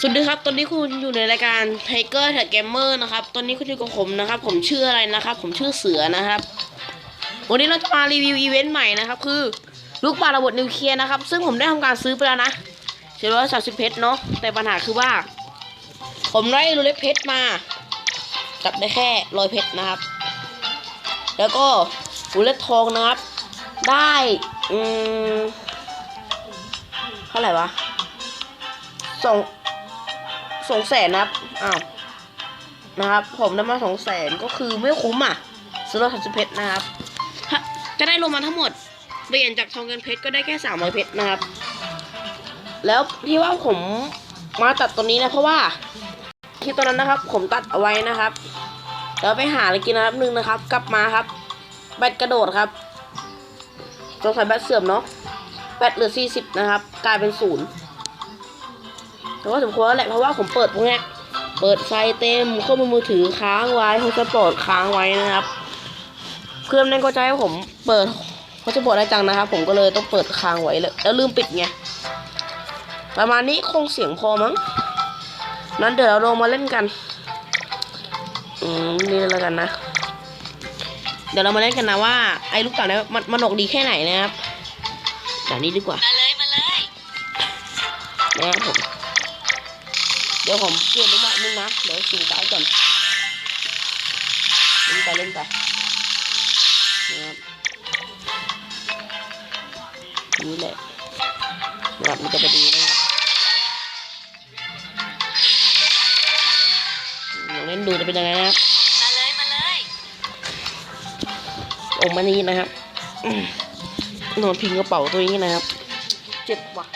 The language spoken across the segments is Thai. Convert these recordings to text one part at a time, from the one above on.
สวัสดีครับ ตอนนี้คุณอยู่ในรายการ Tiger t a g Gamer นะครับ ตอนนี้คุณอยู่กับผมนะครับ ผมชื่ออะไรนะครับ ผมชื่อเสือนะครับ วันนี้เราจะมารีวิวอีเวนต์ใหม่นะครับ คือลูกปลาระเบิดนิวเคลียร์นะครับ ซึ่งผมได้ทำการซื้อไปแล้วนะเจ็ดร้อยสามสิบเพชรเนาะ แต่ปัญหาคือว่า ผมได้รูเล็ตเพชรมาจับได้แค่ร้อยเพชรนะครับ แล้วก็รูเล็ตทองนะครับ ได้ อืม เท่าไหร่วะสอง สองแสนนะครับ อ้าว นะครับ ผมได้มาสองแสนก็คือไม่คุ้มอะซื้อรถสามสิบเพชรนะครับ ก็ได้ลงมาทั้งหมด เปลี่ยนจากทองเงินเพชรก็ได้แค่สามร้อยเพชรนะครับ แล้วที่ว่าผมมาตัดตัวนี้นะเพราะว่าคลิปตอนนั้นนะครับ ผมตัดเอาไว้นะครับแล้วไปหาอะไรกินนะครับหนึ่งนะครับ กลับมาครับแบตกระโดดครับสงสัยแบตเสื่อมเนาะแบตเหลือสี่สิบนะครับ กลายเป็นศูนย์ แต่ว่าสมควรแล้วแหละเพราะว่าผมเปิดพวกเนี้ยเปิดไฟเต็มข้อมูลมือถือค้างไว้เขาจะปลดค้างไว้นะครับ เพื่อนนั่นก็จะให้ผมเปิดเขาจะปลดได้จังนะครับ ผมก็เลยต้องเปิดค้างไว้เลยแล้วลืมปิดไงประมาณนี้คงเสียงพอมั้งนั้นเดี๋ยวเราลงมาเล่นกัน อืมนี่แล้วกันนะ เดี๋ยวเรามาเล่นกันนะว่าไอ้ลูกเต่าเนี่ยมันมันหนกดีแค่ไหนนะครับแบบนี้ดีกว่า มาเลย มาเลยนะครับผม เดี๋ยวผมเปลี่ยนรูปแบบนึงนะ เดี๋ยวสูงซ้ายก่อนเล่นไปเล่นไปนะครับนี่แหละนะครับมันจะไปดีนะครับลองเล่นดูจะเป็นยังไงนะครับมาเลยมาเลยอมมานี้นะครับอืมนอนพิงกระเป๋าตัวนี้นะครับ เจ็บว่ะ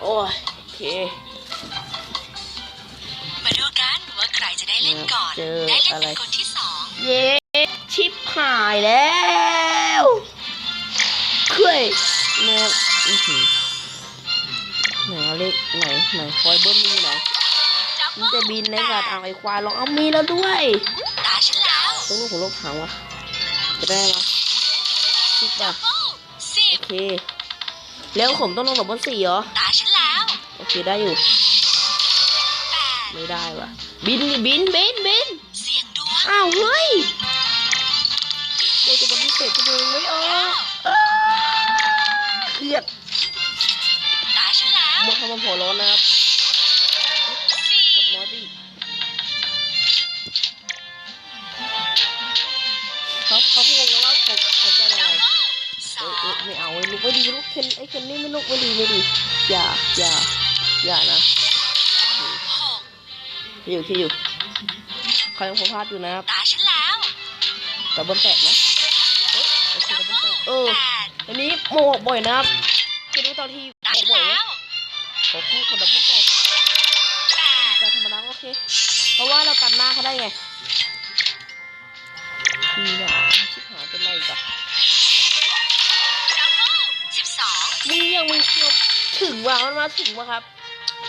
โอ้ยโอ เคมาดูกันว่าใครจะได้เล่นก่อนเจอได้เล่นอะไรเป็นคนที่สองเย้ชิปหายแล้วเคยนะครับอื้อหือไหนเอาเลขไหนไหนคอยเบิ้ลมีไหนจับมันจะบินในกาดเอาไอ้ควายลองเอามีแล้วด้วยตาฉันแล้วต้องลูกของลบหางวะจะได้ไหมชิปอะโอ้สิโอบเคแล้วผมต้องลงกับบนสี่เหรอตาฉันแล้ว โอเคได้อยู่แปดไม่ได้วะบินดิบินบินบินเสียงดวงอ้าวเฮ้ยตัวจะบนพิเศษจะดูไม่ออกอ้าเครียดตาฉันแล้วหมดคำว่าหัวร้อนนะครับสี่กดน้อยไปอีกเขาเขาคงแล้วว่าผมผมจะอะไรสเอออเอองไม่เอาไอ้ลูกไม่ดีลูกเคนไอ้เคนนี่ไม่ลูกไม่ดีไม่ดีอย่าอย่า อย่านะหกที่อยู่ที่อยู่เขายังพลาดอยู่นะครับตาฉันแล้วแต่บนแตะนะเอ้ยโอเคแต่บนแตะเออแปดอันนี้โมกบ่อยนะครับจะรู้ตอนที่ตาโมฉักนบ่อยไหมแล้วขอพูดกับดับเบิลแตะแปดแต่ธรรมดาก็โอเค เพราะว่าเรากันหน้าเขาได้ไงนี่นะชิบหายเป็นไรอีกันดับเบิ้ลสิบสองมึงยังมึงเชื่อถึงว่ามันมาถึงวะครับ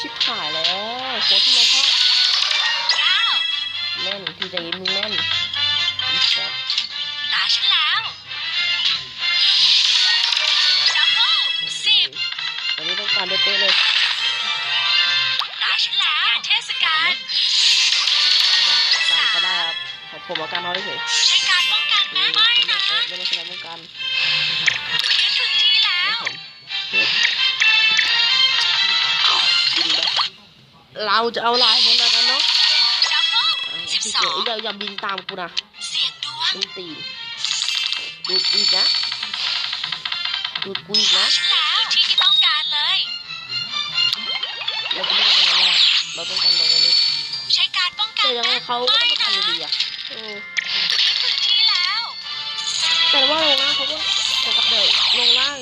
ชิบหายแล้วโค้ชมพลาดเก้าแม่นที่ใจมึงแม่นอีสัสตาฉันแล้วดับเบิ้ลสิบตอนนี้ต้องการเป๊ะเลยตาฉันแล้วเทศกาลการก็ได้ครับของผมเอาการเขาเฉยใช้การป้องกันไม่นะไม่นะไม่ได้ใช้การป้องกันยึดพื้นที่แล้ว เราจะเอาลายบนอะไรกันเนาะดับเบิ้ลสิบสองอย่าอย่าบินตามกูนะเสียงดวงมึงตีนดูดกูอีกนะดูดกูอีกตานะฉันแล้วที่ที่ต้องการเลยเราจะไม่ทำอะไรแล้วเราต้องการตรงนี้ใช้การป้องกันแต่ยังไงนะเขาก็ไม่ต้องนะทำอยู่ดีอะเออยึดพื้นที่แล้วแต่ว่าลงล่างเขาก็เดี๋ยวกับเดี๋ยวลงล่าง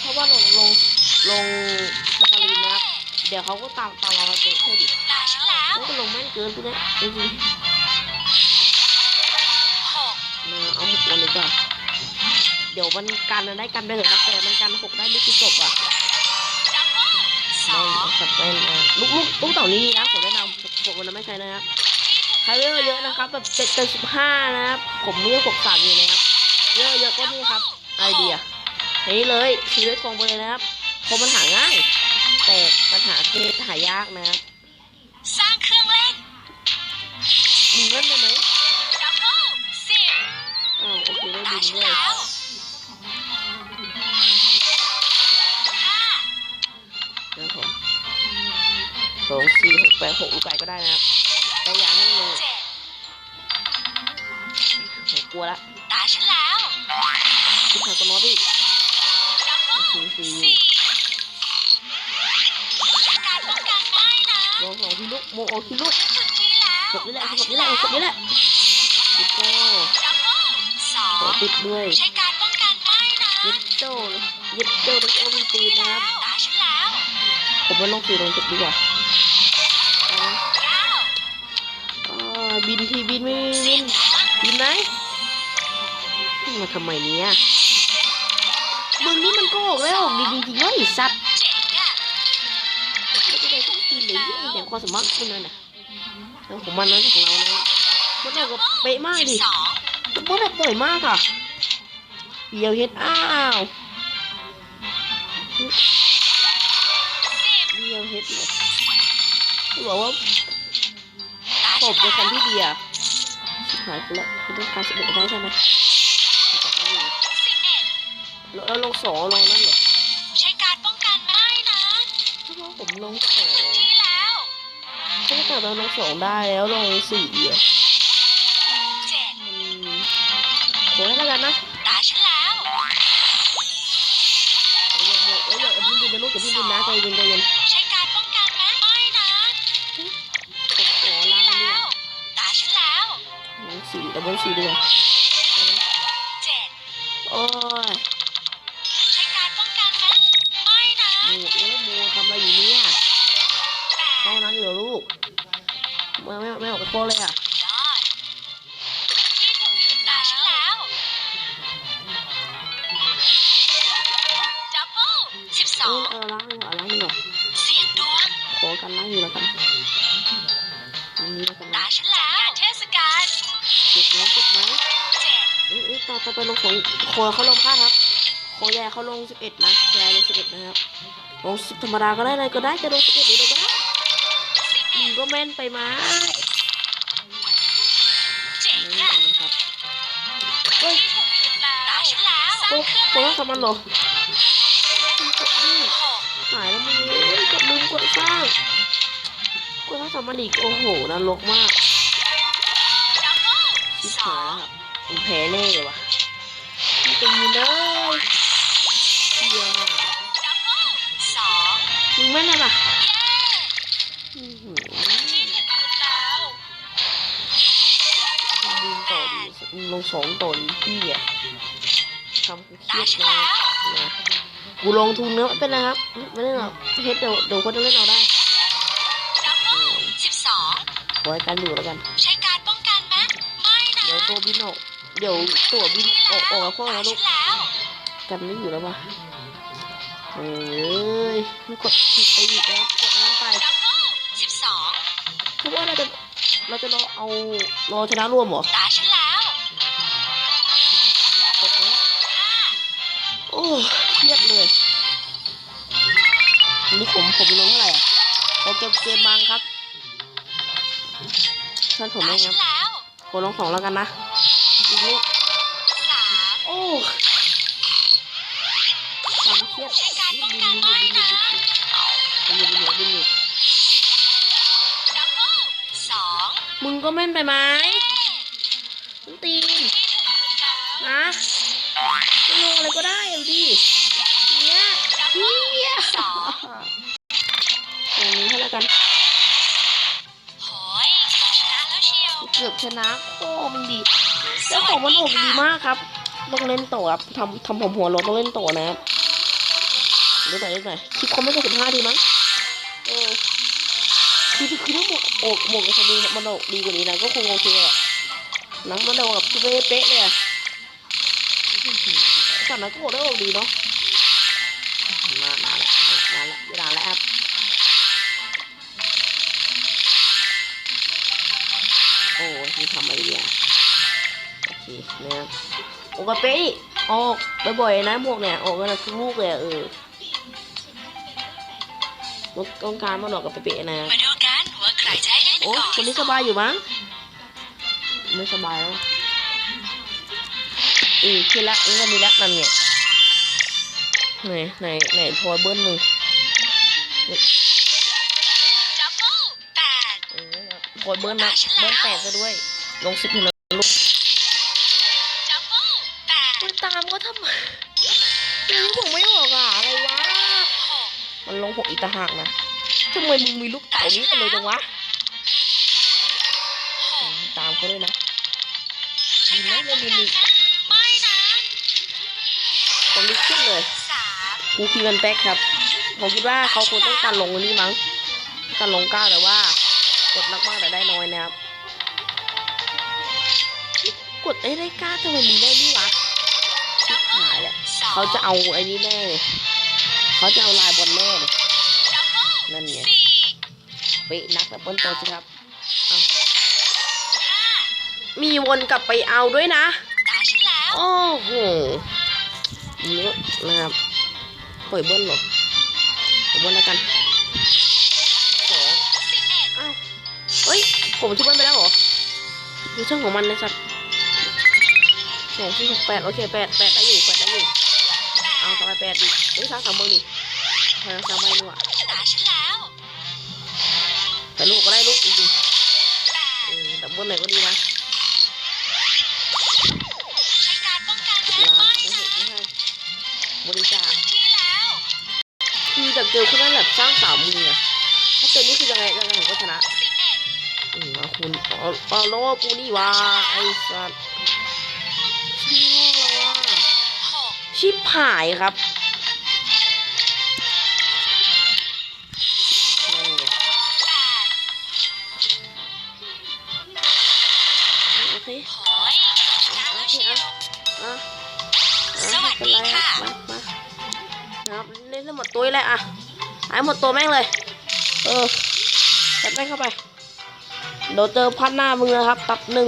เพราะว่าลงลงลงสกาลีนนะครับ เดี๋ยวเขาก็ตามตามเราไปเตะเพื่อดิตาฉันแล้วแล้วก็ลงแม่นเกินพวกนี้จริงหกๆนะเอาหกวันเลยจ้ะเดี๋ยวมันกันนะได้กันไปเถอะครับแต่มันกันหกได้ไม่คือจบอะดับเบิ้ลสแม่อนงสัตว์แม่นนะลูกลูกลูกเต่านี้ดีนะผมแนะนำผมมันไม่ใช่นะครับที่ถูกใครเยอะเยอะนะครับแบบเจ็ดเจ็ดสิบห้านะครับผมเลือกหกสามอยู่นะครับเยอะเยอะก็นี่ครับไอเดียนี่เลยซื้อได้ทองไปเลยนะครับเพราะมันหาง่าย แต่ปัญหาคือหายากนะครับสร้างเครื่องเล่นมีเงินได้ไหมดับเบิลสิบอ้าวโอเคได้ตาบินฉันด้วยแล้วห้านะครับผมสองสี่หกแปดหกลูกไก่ก็ได้นะครับแต่อย่าให้มันเลยเจ็ดผมกลัวละตาฉันแล้วที่ผ่านตัวน้อยไปอีกดับเบิลโอเคสี่ ลองสองทีลูกโมโอทีลูกถึงที่แล้วกดนี่แหละกดนี่แหละกดนี่แหละยิปโต้ดับเบิลสอของติดด้วยใช้การป้องกันได้นะยิปโต้ยิปโต้แล้วก็มีปืนนะครับตาฉันแล้วผมไม่ลงตีลงจุดดีกว่าเอาเก้าอ่าบินทีบินไม่บินบินไหนมาทำไมเนี้ยมึงนี่มันโกหกแล้วดีจริงๆเลยสัตว์เจ๋งอะไม่ ได้ต้องกินเลยแต่ความสามารถคุณนั่นน่ะแล้วของมันนั้นของเรานะมันออกก็เป๊ะมากสิบดิสองมันแบบป่วยมากค่ะเดียวเฮ็ดอ้าวสิบเดียวเฮ็ดเลยที่บอกว่าตาผฉัมนเป็นคนแล้วที่ดีอะชิบหายกูละคุณต้องการสิบเอ็ดได้ใช่ไหมจับไม่อยู่สิบเอ็ดแล้วแล้วลงสองลงนั่นเหรอใช้การป้องกันได้นะถ้าว่าผมลงสอง กิดเราลงสองได้แล้วลงสี่อะเจ็ดมันโหให้แล้วกันนะ ไม่ไม่ไม่ออกไปโค้เลยอะยอดที่ถูกตาฉันแล้วดับเบิลสิบสเออองเออล้างดีกว่าล้างดีกว่าเสียงดวงขอกันล้างอยู่แล้วกันอันนี้แล้วกันตานะฉันแล้วเทศกาลเจ็บไหมเจ็บไหมเจ็ดเอ้ยเอ้ยต่อต่อไปลงของโคเขาลงค่าครับโคแย่เขาลงสิบเอ็ดนะแย่ลงสิบเอ็ดนะครับลงสิบธรรมดาก็ได้เลยก็ได้จะลงสิบเอ็ดหรือ ก็ได้สิบมึเอ็งดก็แม่นไปมาเจ๋งนี่อะนะครับเฮ้ยตาฉันแล้วสร้าโอ้งเครื่องโคต้องทำมันหรอหายแล้วมึงเอ้ยกดลืมกดสร้างกดต้องทำมันอีกโอ้โหนรกมากชิบหายครับมึงแพ้แน่เลยว่ะมึงเป็นยีเลยเยี่ยมมากดับเบิลสองมึงแม่นอะไร ลงสองต่อดีพี่อะทำกูเคตารียดฉันนะแล้วนะกูลงทุนเนื้อะไม่เป็นไรครับ ไม่ได้หรอกเฮ็ดเดี๋ยวเดี๋ยวคนจะเล่นเอาได้ดับเบิลสิบสองขอให้การอยู่แล้วกัน ใช้การป้องกันไหมไม่นะเดี๋ยวตัวบินออกเดี๋ยวตัวบินที่ออกออกแล้กับพวกตานะลูฉักนแล้วกันไม่อยู่แล้วป่ะเอ้ยไม่กดผิดไปอีกแล้วกดนั้นไปดับเบิลสิบสองคือว่าเราจะเราจะรอเอารอชนะรวมเหรอ เครียดเลยวันนี้ผมผมลงเท่าไหร่อะขอเก็บเกมบางครับท่านผมตาได้คฉัรับนแล้วขอลงสองแล้วกันนะอีกลูกสามโอ้ความเครียดใช้การป้องกันไม่นะบินอยู่บินอยู่บินอยู่ดับเบิลสองมึงก็แม่นไปไหมมึงตีนที่ถูกยึดแล้วนะจะลงอะไรก็ได้เอาดิ สองตรงนี้ให้แล้วกันโหยชนะแล้วเชียวเกือบชนะโอ้มันดีเจ้าของมันอกดีมากครับต้องเล่นต่อครับทำทำผมหัวโลต้องเล่นต่อนะครับเล่นหน่อยเล่นหน่อยคลิปเขาไม่เกินสิบห้าทีมั้งเออคือคือถ้าหมวกอกหมวกกับคนดีมันออกดีกว่านี้นะก็คงโอเคอะหนังมันออกแบบเป๊ะๆเลยอะสั่นนะก็บอกได้ออกดีเนาะ กระเป๊ะดิออกบ่อยๆนะหมวกเนี่ยออกกันละทุกลูกเลยอะเออต้องการมาหลอกกับเป๊ะๆนะมาดูกันว่าใครจะให้เล่นโอ้ก่อนคนนี้สบายอยู่มั้งไม่สบายแล้วอือขึ้นละนี่ก็มีละนั่นไงไหนไหนไหนโทรเบิ้ลมึงดับเบิลแปดเออโทรเบิ้ลนะเบิ้ลแปดซะด้วย ลงสิบเท่านั้น กอีกต่างหากนะทำไมมึงมีลูกเต่านี้กันเลยจังวะตามเขาด้วยนะดีนะเล่นดีนี่ไม่นะผมรีบขึ้นเลยกูคิดมันแป๊กครับ ผมคิดว่าเขาควรต้องการลงอันนี้มั้งการลงก้าแต่ว่ากดมากๆแต่ได้น้อยนะครับกดได้ได้ก้าทำไมมึงได้นี่วะชิบหายแหละเขาจะเอาไอ้นี่แน่เลยเขาจะเอาลายบอลแน่เลย นั่นไงสี่เป๊ะนักแบบเบิ้ลโตสิครับห้ามีวนกลับไปเอาด้วยนะตาฉันแล้วโอ้โหนี่นะครับปล่อยเบิ้ลเหรอปล่อยเบิ้ลแล้วกันสองสิบเอ็ดอ้าวเฮ้ย ผมชุบมันไปแล้วเหรอดูช่างของมันเลยสัตว์สองสี่หกแปดโอเคแปดแปดได้อยู่แปดได้อยู่ เอาต่อไปแปดดิเฮ้ยสามสามเบอร์ดิพลังสามใบด้วยตาฉันแล้วแต่ลูกก็ได้ลูกจริงแปดๆเออดับเบิลไหนก็ดีนะใช้การป้องกันสิบแลานไม่ไม่นะให้ไม่ให้บริจาคคือจากเจอคนนั้นแบบสร้างสามมืออะถ้าเจอนี่คือยังไงยังไงผมก็ชนะอืมเอาคุณเอาเอาแล้วว่ากูนี่วะไอ้สัตว์ชิบหายครับ นะครับเล่นได้หมดตัวเลยอะหายหมดตัวแม่งเลย เออจัดแม่งเข้าไปเดี๋ยวเจอพัดหน้ามึงนะครับตับหนึ่ง